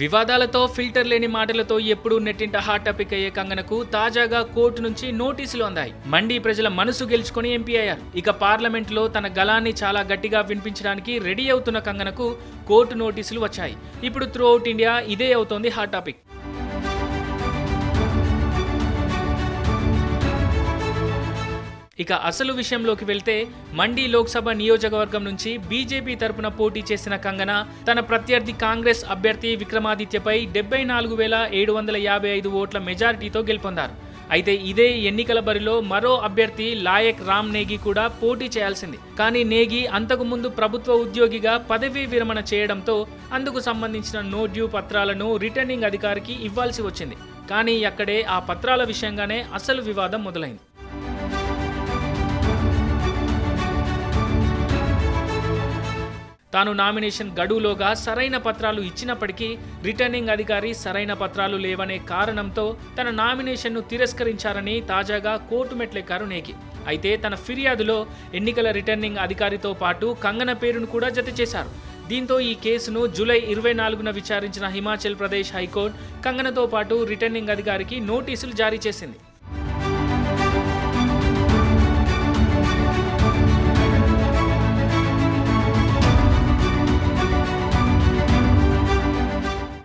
వివాదాలతో filter లేని మాటలతో ఎప్పుడూ నెట్టింట హాట్ టాపిక్ అయ్యే కంగనకు తాజాగా కోర్టు నుంచి నోటీసులు అందాయి. మండి ప్రజల మనసు గెలుచుకొని ఎంపీ అయ్యారు. ఇక పార్లమెంట్లో తన గలాన్ని చాలా గట్టిగా వినిపించడానికి రెడీ అవుతున్న కంగనకు కోర్టు నోటీసులు వచ్చాయి. ఇప్పుడు త్రూ అవుట్ ఇండియా ఇదే అవుతోంది హాట్ టాపిక్. ఇక అసలు విషయంలోకి వెళ్తే మండి లోక్సభ నియోజకవర్గం నుంచి బీజేపీ తరపున పోటీ చేసిన కంగన తన ప్రత్యర్థి కాంగ్రెస్ అభ్యర్థి విక్రమాదిత్యపై డెబ్బై నాలుగు వేల ఏడు వందల యాభై ఐదు ఓట్ల మెజారిటీతో గెలుపొందారు. అయితే ఇదే ఎన్నికల బరిలో మరో అభ్యర్థి లాయక్ రామ్ నేగి కూడా పోటీ చేయాల్సింది. కానీ నేగి అంతకు ముందు ప్రభుత్వ ఉద్యోగిగా పదవీ విరమణ చేయడంతో అందుకు సంబంధించిన నో డ్యూ పత్రాలను రిటర్నింగ్ అధికారికి ఇవ్వాల్సి వచ్చింది. కానీ అక్కడే ఆ పత్రాల విషయంగానే అసలు వివాదం మొదలైంది. తాను నామినేషన్ గడువులోగా సరైన పత్రాలు ఇచ్చినప్పటికీ రిటర్నింగ్ అధికారి సరైన పత్రాలు లేవనే కారణంతో తన నామినేషన్ను తిరస్కరించారని తాజాగా కోర్టు మెట్లెక్కారు నేకి. అయితే తన ఫిర్యాదులో ఎన్నికల రిటర్నింగ్ అధికారితో పాటు కంగన పేరును కూడా జత చేశారు. దీంతో ఈ కేసును జూలై ఇరవై నాలుగున విచారించిన హిమాచల్ ప్రదేశ్ హైకోర్టు కంగనతో పాటు రిటర్నింగ్ అధికారికి నోటీసులు జారీ చేసింది.